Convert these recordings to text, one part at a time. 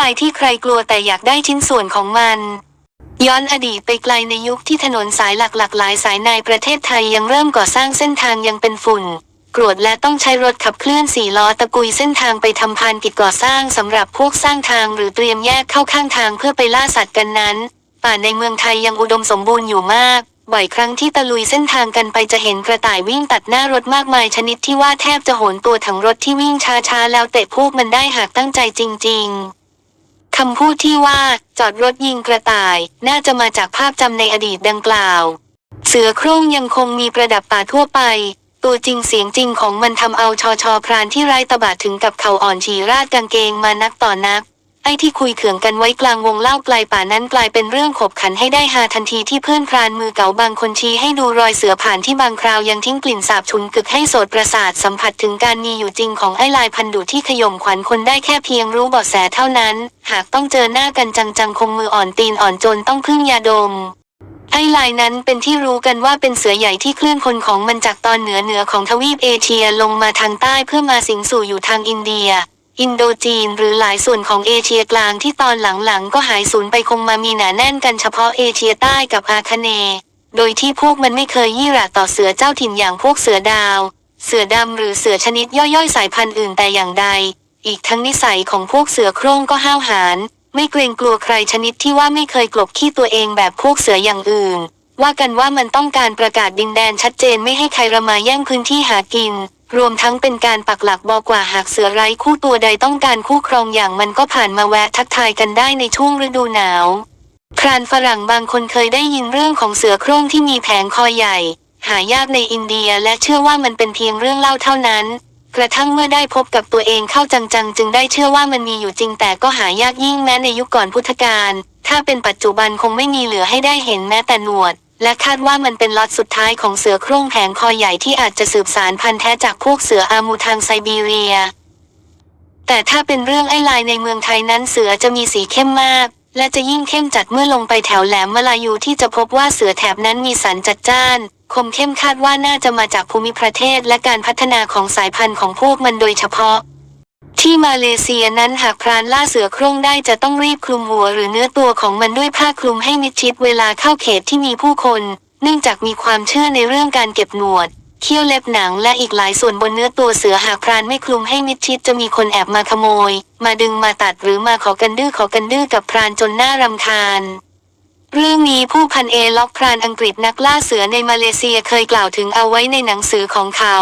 ลายที่ใครกลัวแต่อยากได้ชิ้นส่วนของมัน ย้อนอดีตไปไกลในยุคที่ถนนสายหลักๆหลายสายในประเทศไทยยังเริ่มก่อสร้างเส้นทางยังเป็นฝุ่น กรวดและต้องใช้รถขับเคลื่อนสี่ล้อตะกุยเส้นทางไปทำพานกิจก่อสร้างสำหรับพวกสร้างทางหรือเตรียมแยกเข้าข้างทางเพื่อไปล่าสัตว์กันนั้น ป่าในเมืองไทยยังอุดมสมบูรณ์อยู่มากบ่อยครั้งที่ตะลุยเส้นทางกันไปจะเห็นกระต่ายวิ่งตัดหน้ารถมากมายชนิดที่ว่าแทบจะโหนตัวถังรถที่วิ่งช้าๆ แล้วเตะพวกมันได้หากตั้งใจจริง ๆ คำพูดที่ว่าจอดรถยิงกระต่าย น่าจะมาจากภาพจำในอดีตดังกล่าว เสือโคร่งยังคงมีประดับป่าทั่วไป ตัวจริงเสียงจริงของมันทำเอาชอชอพรานที่ไร้ตบะถึงกับเขาอ่อนฉี่ราดกางเกงมานักต่อนัก ไอ้ที่คุยเขื่องกันไว้กลางวงเล่าไกลป่านั้นกลายเป็นเรื่องขบขันให้ได้หาทันทีที่เพื่อนพรานมือเก๋าบางคนชี้ให้ดูรอยเสือผ่านที่บางคราวยังทิ้งกลิ่นสาบฉุนกึกให้โสดประสาทสัมผัสถึงการมีอยู่จริงของไอ้ลายพันดุที่ขย่มขวัญคนได้แค่เพียงรู้เบาะแสเท่านั้น หากต้องเจอหน้ากันจังๆคงมืออ่อนตีนอ่อนจนต้องพึ่งยาดมไอ้ลายนั้นเป็นที่รู้กันว่าเป็นเสือใหญ่ที่เคลื่อนคนของมันจากตอนเหนือเหนือของทวีปเอเชียลงมาทางใต้เพื่อมาสิงสู่อยู่ทางอินเดีย อินโดจีนหรือหลายส่วนของเอเชียกลางที่ตอนหลังๆ ก็หายสูญไปคงมามีหนาแน่นกันเฉพาะเอเชียใต้กับอาคเน โดยที่พวกมันไม่เคยยี่หระต่อเสือเจ้าถิ่นอย่างพวกเสือดาว เสือดำหรือเสือชนิดย่อยๆ สายพันธุ์อื่นแต่อย่างใด อีกทั้งนิสัยของพวกเสือโคร่งก็ห้าวหาญไม่เกรงกลัวใครชนิดที่ว่าไม่เคยกลบขี้ตัวเองแบบพวกเสืออย่างอื่น ว่ากันว่ามันต้องการประกาศดินแดนชัดเจนไม่ให้ใครระมาแย่งพื้นที่หากิน รวมทั้งเป็นการปักหลักบอกว่าหากเสือไร้คู่ตัวใดต้องการคู่ครองอย่างมันก็ผ่านมาแวะทักทายกันได้ในช่วงฤดูหนาว พรานฝรั่งบางคนเคยได้ยินเรื่องของเสือโคร่งที่มีแผงคอใหญ่ หายากในอินเดียและเชื่อว่ามันเป็นเพียงเรื่องเล่าเท่านั้น กระทั่งเมื่อได้พบกับตัวเองเข้าจังๆ จึงได้เชื่อว่ามันมีอยู่จริงแต่ก็หายากยิ่งแม้ในยุคก่อนพุทธกาลถ้าเป็นปัจจุบันคงไม่มีเหลือให้ได้เห็นแม้แต่หนวด และคาดว่ามันเป็นล็อตสุดท้ายของเสือโคร่งแผงคอใหญ่ที่อาจจะสืบสารพันธุ์แท้จากพวกเสืออามูทางไซบีเรีย แต่ถ้าเป็นเรื่องไอ้ลายในเมืองไทยนั้นเสือจะมีสีเข้มมาก และจะยิ่งเข้มจัดเมื่อลงไปแถวแหลมมาลายูที่จะพบว่าเสือแถบนั้นมีสันจัดจ้าน คมเข้มคาดว่าน่าจะมาจากภูมิประเทศและการพัฒนาของสายพันธุ์ของพวกมันโดยเฉพาะ ที่มาเลเซียนั้นหากพรานล่าเสือโคร่งได้จะต้องรีบคลุมหัวหรือเนื้อตัวของมันด้วยผ้าคลุมให้มิดชิดเวลาเข้าเขตที่มีผู้คน เนื่องจากมีความเชื่อในเรื่องการเก็บหนวด เขี้ยวเล็บหนังและอีกหลายส่วนบนเนื้อตัวเสือหากพรานไม่คลุมให้มิดชิดจะมีคนแอบมาขโมย มาดึงมาตัดหรือมาขอกันดื้อขอกันดื้อกับพรานจนน่ารำคาญเรื่องนี้ผู้พันเอล็อกพรานอังกฤษนักล่าเสือในมาเลเซียเคยกล่าวถึงเอาไว้ในหนังสือของเขา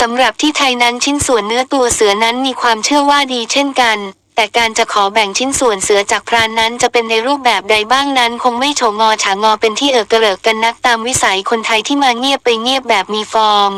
สำหรับที่ไทยนั้นชิ้นส่วนเนื้อตัวเสือนั้นมีความเชื่อว่าดีเช่นกัน แต่การจะขอแบ่งชิ้นส่วนเสือจากพรานนั้นจะเป็นในรูปแบบใดบ้างนั้น คงไม่โฉงอฉางอเป็นที่เอิกกระเลิกกันนักตามวิสัยคนไทยที่มาเงียบไปเงียบแบบมีฟอร์ม